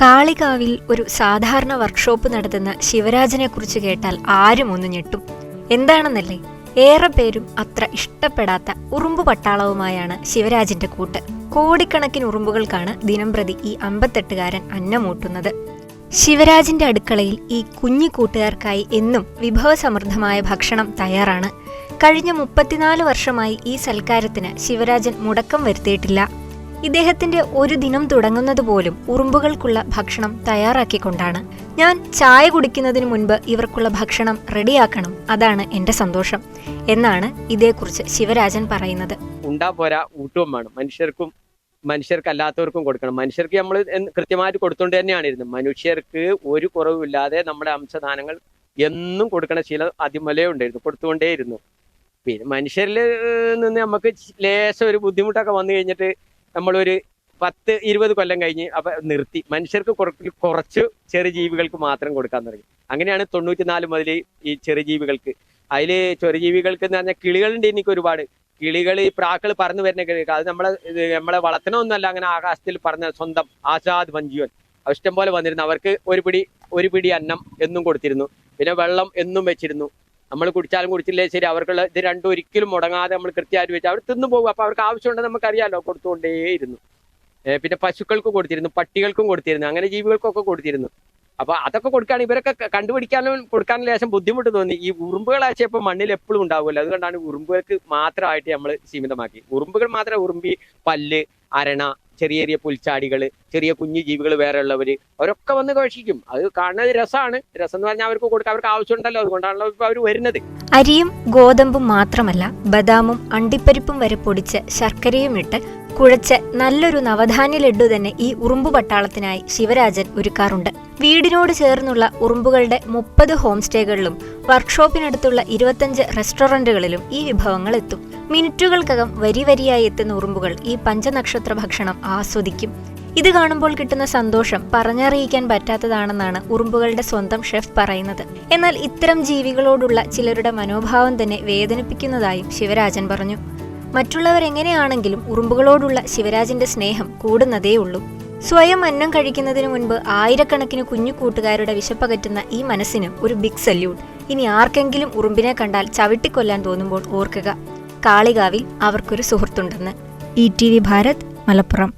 കാളികാവിൽ ഒരു സാധാരണ വർക്ക്ഷോപ്പ് നടത്തുന്ന ശിവരാജനെ കുറിച്ച് കേട്ടാൽ ആരും ഒന്ന് ഞെട്ടും. എന്താണെന്നല്ലേ? ഏറെ പേരും അത്ര ഇഷ്ടപ്പെടാത്ത ഉറുമ്പ് പട്ടാളവുമായാണ് ശിവരാജിന്റെ കൂട്ട്. കോടിക്കണക്കിന് ഉറുമ്പുകൾക്കാണ് ദിനംപ്രതി ഈ അമ്പത്തെട്ടുകാരൻ അന്നമൂട്ടുന്നത്. ശിവരാജിന്റെ അടുക്കളയിൽ ഈ കുഞ്ഞു കൂട്ടുകാർക്കായി എന്നും വിഭവസമൃദ്ധമായ ഭക്ഷണം തയ്യാറാണ്. കഴിഞ്ഞ മുപ്പത്തിനാല് വർഷമായി ഈ സൽക്കാരത്തിന് ശിവരാജൻ മുടക്കം വരുത്തിയിട്ടില്ല. ഇദ്ദേഹത്തിന്റെ ഒരു ദിനം തുടങ്ങുന്നത് പോലും ഉറുമ്പുകൾക്കുള്ള ഭക്ഷണം തയ്യാറാക്കിക്കൊണ്ടാണ്. ഞാൻ ചായ കുടിക്കുന്നതിന് മുൻപ് ഇവർക്കുള്ള ഭക്ഷണം റെഡിയാക്കണം അതാണ് എന്റെ സന്തോഷം എന്നാണ് ഇതേക്കുറിച്ച് ശിവരാജൻ പറയുന്നത്. ഉണ്ടാ പോരാ ഊട്ടും വേണം. മനുഷ്യർക്കും മനുഷ്യർക്കല്ലാത്തവർക്കും കൊടുക്കണം. മനുഷ്യർക്ക് നമ്മൾ കൃത്യമായിട്ട് കൊടുത്തുകൊണ്ട് തന്നെയാണ് ഇരുന്നത്. മനുഷ്യർക്ക് ഒരു കുറവുമില്ലാതെ നമ്മുടെ അംശദാനങ്ങൾ എന്നും കൊടുക്കണ ശീലം അതിമലേ ഉണ്ടായിരുന്നു കൊടുത്തുകൊണ്ടേയിരുന്നു. പിന്നെ മനുഷ്യരിൽ നിന്ന് നമുക്ക് ലേശം ഒരു ബുദ്ധിമുട്ടൊക്കെ വന്നു കഴിഞ്ഞിട്ട് നമ്മളൊരു പത്ത് ഇരുപത് കൊല്ലം കഴിഞ്ഞ് അപ്പൊ നിർത്തി. മനുഷ്യർക്ക് കുറ- കുറച്ച് ചെറു ജീവികൾക്ക് മാത്രം കൊടുക്കാൻ തുടങ്ങി. അങ്ങനെയാണ് തൊണ്ണൂറ്റിനാല് മുതൽ ഈ ചെറു ജീവികൾക്ക്. അതിൽ ചെറു ജീവികൾക്ക് എന്ന് പറഞ്ഞാൽ കിളികളുണ്ട് എനിക്ക് ഒരുപാട്. കിളികൾ ഈ പ്രാക്കൾ പറന്നു വരുന്ന കിളികൾ അത് നമ്മളെ നമ്മളെ വളർത്തണമൊന്നുമല്ല അങ്ങനെ ആകാശത്തിൽ പറഞ്ഞ സ്വന്തം ആസാദ് വഞ്ചിയോൻ. ഇഷ്ടം പോലെ വന്നിരുന്നു. അവർക്ക് ഒരു പിടി ഒരു പിടി അന്നം എന്നും കൊടുത്തിരുന്നു. പിന്നെ വെള്ളം എന്നും വെച്ചിരുന്നു. നമ്മൾ കുടിച്ചാലും കുടിച്ചില്ലേ ശരി അവർക്കുള്ള ഇത് രണ്ടും ഒരിക്കലും മുടങ്ങാതെ നമ്മൾ കൃത്യമായിട്ട് വെച്ച് അവർ തിന്നു പോകും. അപ്പൊ അവർക്ക് ആവശ്യമുണ്ടെന്ന് നമുക്കറിയാലോ കൊടുത്തുകൊണ്ടേയിരുന്നു. പിന്നെ പശുക്കൾക്കും കൊടുത്തിരുന്നു പട്ടികൾക്കും കൊടുത്തിരുന്നു അങ്ങനെ ജീവികൾക്കൊക്കെ കൊടുത്തിരുന്നു. അപ്പൊ അതൊക്കെ കൊടുക്കുകയാണ് ഇവരൊക്കെ കണ്ടുപിടിക്കാനും കൊടുക്കാനും ലേശം ബുദ്ധിമുട്ട് തോന്നി. ഈ ഉറുമ്പുകളാഴ്ച ഇപ്പൊ മണ്ണിൽ എപ്പോഴും ഉണ്ടാവുമല്ലോ. അതുകൊണ്ടാണ് ഉറുമ്പുകൾക്ക് മാത്രമായിട്ട് നമ്മൾ സീമിതമാക്കി. ഉറുമ്പുകൾ മാത്രമേ ഉറുമ്പി പല്ല് അരണ ചെറിയ ചെറിയ പുൽച്ചാടികൾ ചെറിയ കുഞ്ഞു ജീവികൾ വേറെ ഉള്ളവർ അവരൊക്കെ വന്ന് കഴിക്കും അത് കാണുന്നത് രസമാണ്. രസം എന്ന് പറഞ്ഞാൽ അവർക്ക് കൊടുക്കാൻ അവർക്ക് ആവശ്യമുണ്ടല്ലോ. അതുകൊണ്ടാണല്ലോ ഇപ്പൊ അവർ വരുന്നത്. അരിയും ഗോതമ്പും മാത്രമല്ല ബദാമും അണ്ടിപ്പരിപ്പും വരെ പൊടിച്ച് ശർക്കരയും ഇട്ട് കുഴച്ച് നല്ലൊരു നവധാന്യ ലഡു തന്നെ ഈ ഉറുമ്പു പട്ടാളത്തിനായി ശിവരാജൻ ഒരുക്കാറുണ്ട്. വീടിനോട് ചേർന്നുള്ള ഉറുമ്പുകളുടെ മുപ്പത് ഹോം സ്റ്റേകളിലും വർക്ക്ഷോപ്പിനടുത്തുള്ള ഇരുപത്തഞ്ച് റെസ്റ്റോറന്റുകളിലും ഈ വിഭവങ്ങൾ എത്തും മിനിറ്റുകൾക്കകം വരി വരിയായി എത്തുന്ന ഉറുമ്പുകൾ ഈ പഞ്ചനക്ഷത്ര ഭക്ഷണം ആസ്വദിക്കും. ഇത് കാണുമ്പോൾ കിട്ടുന്ന സന്തോഷം പറഞ്ഞറിയിക്കാൻ പറ്റാത്തതാണെന്നാണ് ഉറുമ്പുകളുടെ സ്വന്തം ഷെഫ് പറയുന്നത്. എന്നാൽ ഇത്തരം ജീവികളോടുള്ള ചിലരുടെ മനോഭാവം തന്നെ വേദനിപ്പിക്കുന്നതായും ശിവരാജൻ പറഞ്ഞു. മറ്റുള്ളവർ എങ്ങനെയാണെങ്കിലും ഉറുമ്പുകളോടുള്ള ശിവരാജിന്റെ സ്നേഹം കൂടുന്നതേ ഉള്ളൂ. സ്വയം അന്നം കഴിക്കുന്നതിനു മുൻപ് ആയിരക്കണക്കിന് കുഞ്ഞു കൂട്ടുകാരുടെ വിശപ്പകറ്റുന്ന ഈ മനസ്സിന് ഒരു ബിഗ് സല്യൂട്ട് ഇനി ആർക്കെങ്കിലും ഉറുമ്പിനെ കണ്ടാൽ ചവിട്ടിക്കൊല്ലാൻ തോന്നുമ്പോൾ ഓർക്കുക. കാളികാവിൽ അവർക്കൊരു സുഹൃത്തുണ്ടെന്ന്. E T V Bharat Malappuram.